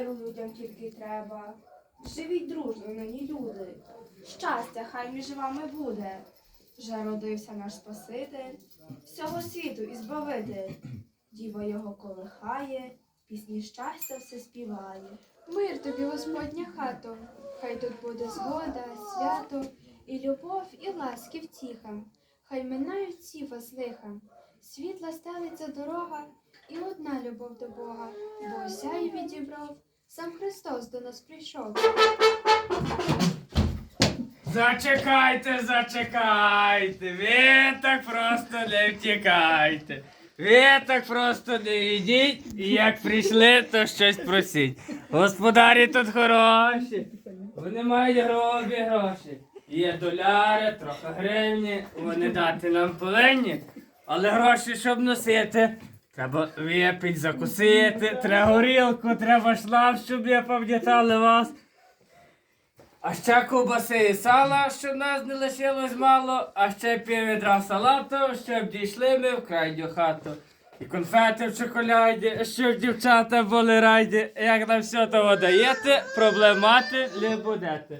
Миру людям тільки треба. Живіть дружно, нині люди. Щастя, хай між вами буде. Вже родився наш Спаситель, всього світу і збавитель. Діва його колихає, пісні щастя все співає. Мир тобі, Господня хато, хай тут буде згода, свято, і любов, і ласки втіха. Хай минають всі вас лиха. Світла стелиться дорога, і одна любов до Бога, бо осяю відібрав, сам Христос до нас прийшов. Зачекайте, зачекайте. Ви так просто не втікайте. Ви так просто не йдіть, і як прийшли, то щось просіть. Господарі тут хороші. Вони мають грубі гроші. Є доляри, трохи гривні, вони дати нам повинні. Але гроші, щоб носити, треба випити, закусити, треба горілку, треба шлаф, щоб я пам'ятали вас. А ще ковбаси і сала, щоб нас не лишилось мало, а ще піввідра салату, щоб дійшли ми в крайню хату. І конфети в чоколяді, щоб дівчата були раді. Як нам все того даєте, проблем мати не будете.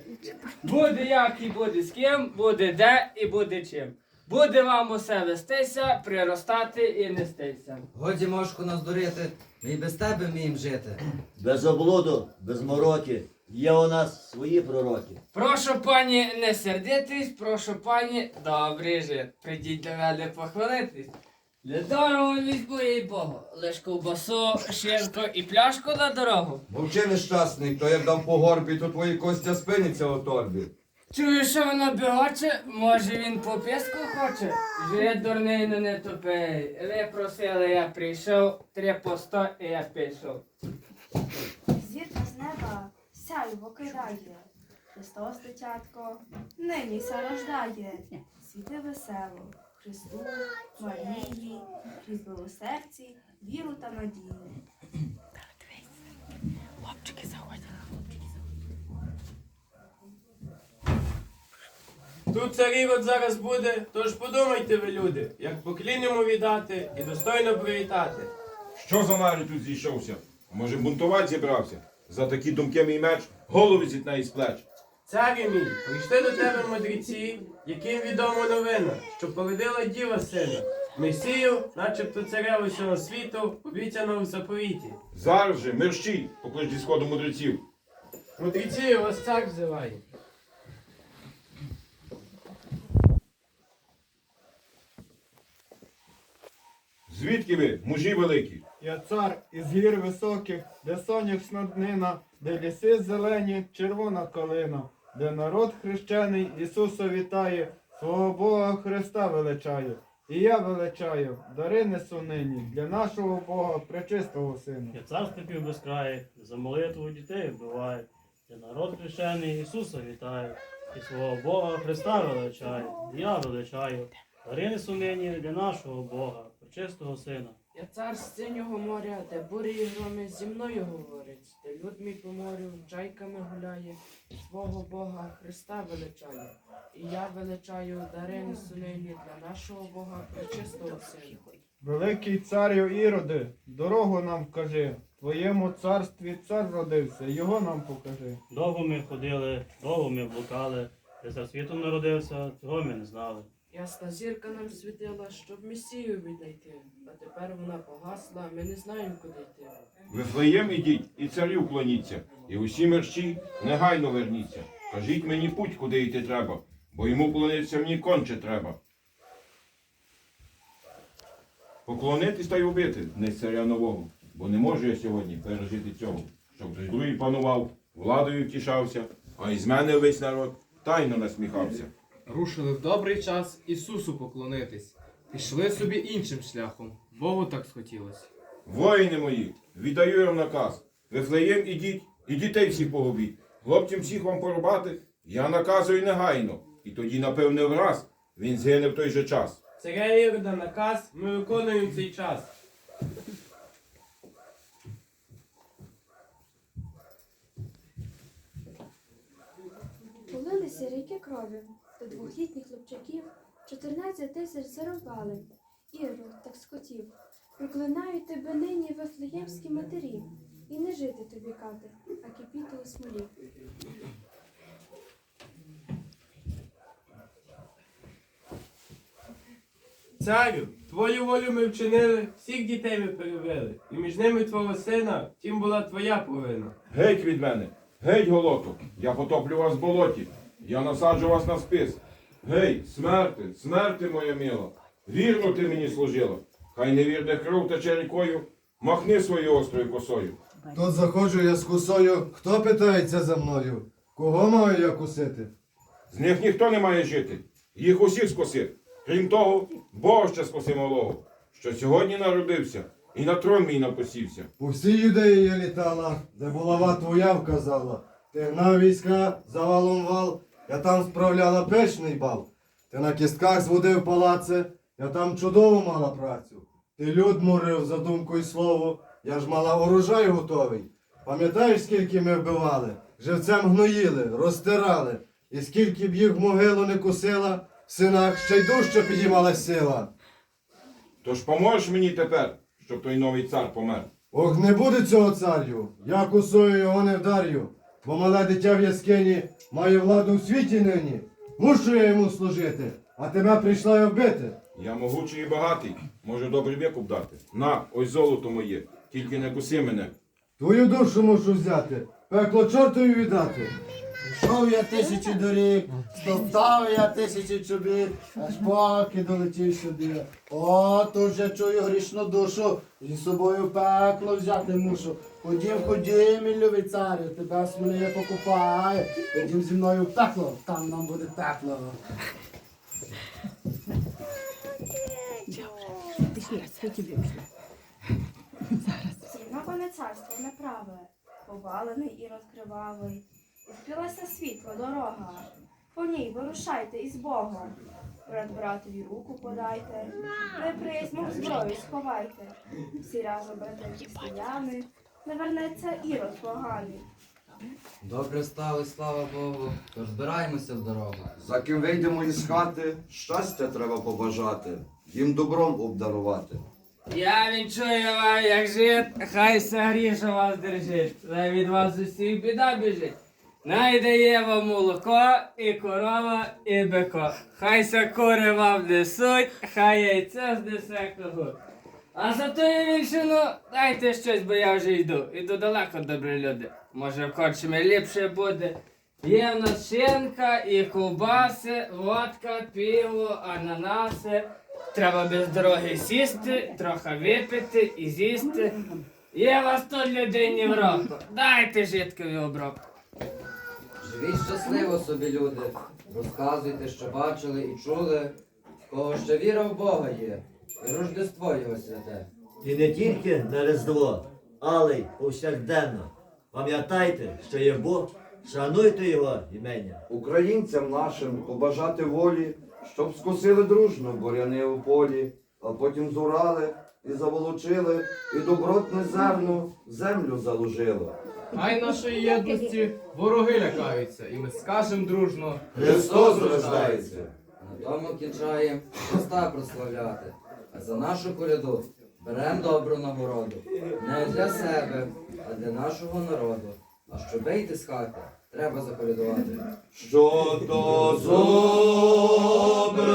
Буде як і буде з ким, буде де і буде чим. Буде вам усе вестися, приростати і нестися. Годі мошку наздурити, ми й без тебе вміємо жити. Без облуду, без мороки. Є у нас свої пророки. Прошу пані не сердитись, прошу пані добрий жит. Прийдіть до мене похвалитись. Недорого візьму їй Богу, лиш ковбасу, шинку і пляшку на дорогу. Мовчи нещасний, то як дам по горбі, то твої костя спиняться у торбі. Чую, що воно бігоче, може він по піску хоче? Вже дурний, но не тупий. Ви просили, я прийшов, три по сто і я пішов. Зірка з неба сяйво кидає. Христос, дитятко, нині ся рождає. Світи весело, Христу, Марії, крізь милосердці, віру та надію. Тут царі от зараз буде, тож подумайте ви, люди, як поклін йому віддати і достойно привітати. Що за нарід тут зійшовся? Може, бунтувати зібрався? За такі думки мій меч голову зітне із плеч. Царю мій, прийшли до тебе мудреці, яким відома новина, що породила діва сина. Месію, начебто царя усього світу, обіцяного в заповіті. Зараз же, мерщій, поклич зі сходу мудреців. Мудреці вас цар взиває. Звідки ви, мужі великі? Я цар із гір високих, де сонячна днина, де ліси зелені, червона калина, де народ хрещений Ісуса вітає, свого Бога Христа величає. І я величаю, дари несу нині для нашого Бога пречистого Сина. Я цар степів без краю, за молитву дітей вбиває, я народ хрещений Ісуса вітаю, і свого Бога Христа величаю, і я величаю, дарини нині для нашого Бога, пречистого Сина. Я цар з синього моря, де бурі і громи зі мною говорить, де люд мій по морю джайками гуляє, свого Бога Христа величає, і я величаю дарини нині для нашого Бога пречистого сина. Великий царю Іроди, дорогу нам кажи, в твоєму царстві цар родився, його нам покажи. Довго ми ходили, довго ми блукали, де цар світу народився, цього ми не знали. Ясна зірка нам світила, щоб Месію віднайти, а тепер вона погасла, ми не знаємо, куди йти. Вифлеєм ідіть і царю клоніться, і усі мерщі негайно верніться. Кажіть мені путь, куди йти треба, бо йому клонитися мені конче треба. Поклонитись та й убити не царя нового, бо не можу я сьогодні пережити цього, щоб другий панував, владою втішався, а із мене весь народ тайно насміхався. Рушили в добрий час Ісусу поклонитись. Пішли собі іншим шляхом. Богу так схотілось. Воїни мої, віддаю вам наказ. Вифлеєм ідіть і дітей всіх погубіть. Хлопцям всіх вам порубати, я наказую негайно. І тоді, напевне, враз він згине в той же час. Царя Ірода наказ, ми виконуємо цей час. Полилися ріки крові, до двохлітніх хлопчаків 14 тисяч зарубали. Ірод так скотів. Проклинають тебе нині вифлеємські матері. і не жити тобі, кати, а кипіти у смолі. Царю, твою волю ми вчинили, всіх дітей ми перебили, і між ними твого сина, тім була твоя провина. Геть від мене, геть голоту, я потоплю вас в болоті, я насаджу вас на спис. Гей, смерти, смерти, моя мила, вірно ти мені служила. Хай невірне кров тече рікою, махни своєю острою косою. Тут заходжу я з косою, хто питається за мною? Кого маю я кусити? З них ніхто не має жити, їх усіх скоси. Крім того, Бога ще скоси малого, що сьогодні народився і на трон мій напосівся. По всій юдеї я літала, де булава твоя вказала. Ти гнав війська, завалом вал, я там справляла печний бал. Ти на кістках зводив палаце, я там чудово мала працю. Ти люд морив за думку й слово, я ж мала урожай готовий. Пам'ятаєш, скільки ми вбивали? Живцем гноїли, розтирали, і скільки б їх в могилу не кусила, в синах ще й дужче підіймала сила. Тож поможеш мені тепер, щоб той новий цар помер. Ох, не буде цього царю, я косою його не вдарю, бо мале дитя в яскині має владу в світі нині. Мушу я йому служити, а тебе прийшла я вбити. Я могучий і багатий, можу добрий викуп дати. На, ось золото моє, тільки не куси мене. Твою душу мушу взяти, пекло чортові віддати. Йшов я тисячі доріг, стоптав я тисячі чобіт, аж поки долетів сюди. От уже чую грішну душу, і з собою пекло взяти мушу. Ходім, ходім, мій любий царю, тебе смоліє покупає. Ходім зі мною в пекло, там нам буде тепло. Зруйноване царство неправе, повалений і розкривавий. Відкрилася світла дорога. По ній вирушайте із Богом. Брат братові руку подайте, неприязнь в зброю сховайте. Всі разом брати християни, не вернеться ірод поганий. Добре стали, слава Богу, тож збираємося в дорогу. За ким вийдемо із хати, щастя треба побажати, їм добром обдарувати. Я відчую вам, як жит, хай сагріша вас держить, хай від вас усіх біда біжить. Найдає вам молоко, і корова, і бико. Хай ся кури вам несуть, хай яйце знесе когут. А за тою вільшину дайте щось, бо я вже йду. Іду далеко, добрі люди. Може, в корчмі ліпше буде. Є шинка і ковбаси, водка, пиво, ананаси. Треба без дороги сісти, трохи випити і з'їсти. Є вас тут людині в року. Дайте житкові обробку. Живіть щасливо собі, люди. Розказуйте, що бачили і чули. Кого ще віра в Бога є, Рождество його святе. І не тільки на Різдво, але й повсякденно. Пам'ятайте, що є Бог, шануйте його імення. Українцям нашим побажати волі, щоб скосили дружно буряни у полі, а потім зурали і заволочили, і добротне зерно в землю заложило. Хай нашої єдності вороги лякаються, і ми скажем дружно. Христос рождається! На тому кінчаєм Христа прославляти. За нашу коляду берем добру нагороду. Не для себе, а для нашого народу. А щоб вийти з хати, треба заколядувати. Що то добре